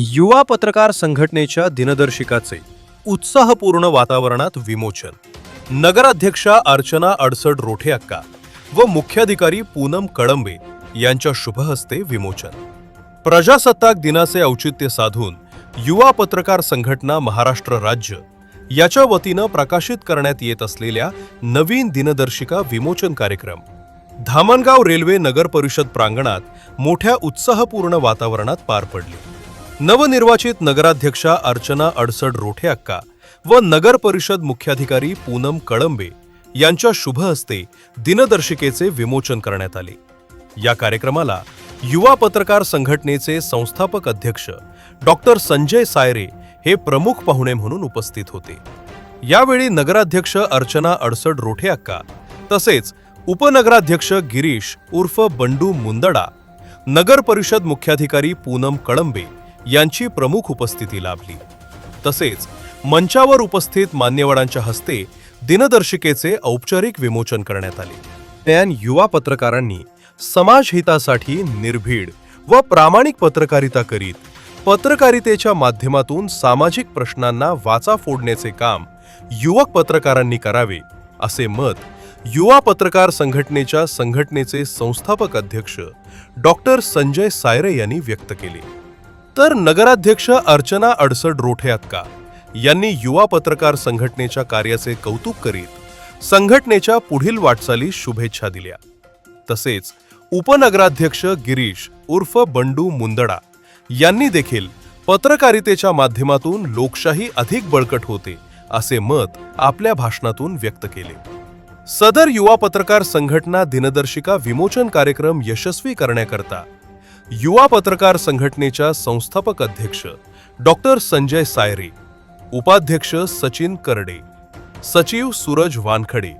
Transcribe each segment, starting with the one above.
युवा पत्रकार संघटनेच्या दिनदर्शिकाचे उत्साहपूर्ण वातावरणात विमोचन. नगराध्यक्षा अर्चना अडसड रोठे अक्का व मुख्याधिकारी पूनम कळंबे यांच्या शुभहस्ते विमोचन. प्रजासत्ताक दिनाचे औचित्य साधून युवा पत्रकार संघटना महाराष्ट्र राज्य याच्या वतीनं प्रकाशित करण्यात येत असलेल्या नवीन दिनदर्शिका विमोचन कार्यक्रम. धामणगाव रेल्वे नगर परिषद प्रांगणात मोठ्या उत्साहपूर्ण वातावरणात पार पडली. नवनिर्वाचित नगराध्यक्षा अर्चना अडसड रोठे अक्का व नगर परिषद मुख्याधिकारी पूनम कळंबे यांच्या शुभ हस्ते दिनदर्शिकेचे विमोचन करण्यात आले. या कार्यक्रमाला युवा पत्रकार संघटनेचे संस्थापक अध्यक्ष डॉक्टर संजय सायरे हे प्रमुख पाहुणे म्हणून उपस्थित होते. यावेळी नगराध्यक्ष अर्चना अडसड रोठे अक्का तसेच उपनगराध्यक्ष गिरीश उर्फ बंडू मुंदडा नगर परिषद मुख्याधिकारी पूनम कळंबे यांची प्रमुख उपस्थिती लाभली. तसेच मंचावर उपस्थित मान्यवरांच्या हस्ते दिनदर्शिकेचे औपचारिक विमोचन करण्यात आले. त्यान युवा पत्रकारांनी समाजहितासाठी निर्भीड व प्रामाणिक पत्रकारिता करीत पत्रकारितेच्या माध्यमातून सामाजिक प्रश्नांना वाचा फोडण्याचे काम युवक पत्रकारांनी करावे असे मत युवा पत्रकार संघटनेच्या संघटनेचे संस्थापक अध्यक्ष डॉक्टर संजय सायरे यांनी व्यक्त केले. तर नगराध्यक्ष अर्चना अडसड रोठे अक्का यांनी युवा पत्रकार संघटनेच्या कार्याचे कौतुक करीत संघटनेच्या पुढील वाटचालीस शुभेच्छा दिल्या. तसेच उपनगराध्यक्ष गिरीश उर्फ बंडू मुंदडा यांनी देखील पत्रकारितेच्या माध्यमातून लोकशाही अधिक बळकट होते असे मत आपल्या भाषणातून व्यक्त केले. सदर युवा पत्रकार संघटना दिनदर्शिका विमोचन कार्यक्रम यशस्वी करण्याकरता युवा पत्रकार संघटनेच्या संस्थापक अध्यक्ष डॉक्टर संजय सायरे उपाध्यक्ष सचिन करडे सचिव सूरज वानखडे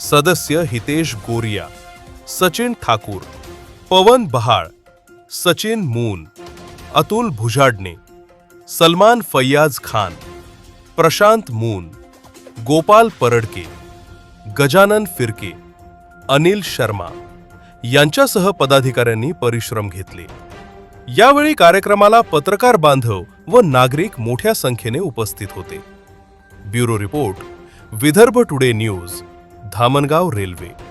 सदस्य हितेश गोरिया सचिन ठाकूर पवन बहाळ सचिन मून अतुल भुजाडणे सलमान फैयाज खान प्रशांत मून गोपाल परडके गजानन फिरके अनिल शर्मा यांच्यासह पदाधिकाऱ्यांनी परिश्रम घेतले. यावेळी कार्यक्रमाला पत्रकार बांधव व नागरिक मोठ्या संख्येने उपस्थित होते. Bureau report Vidarbha today news Dhamangaon railway.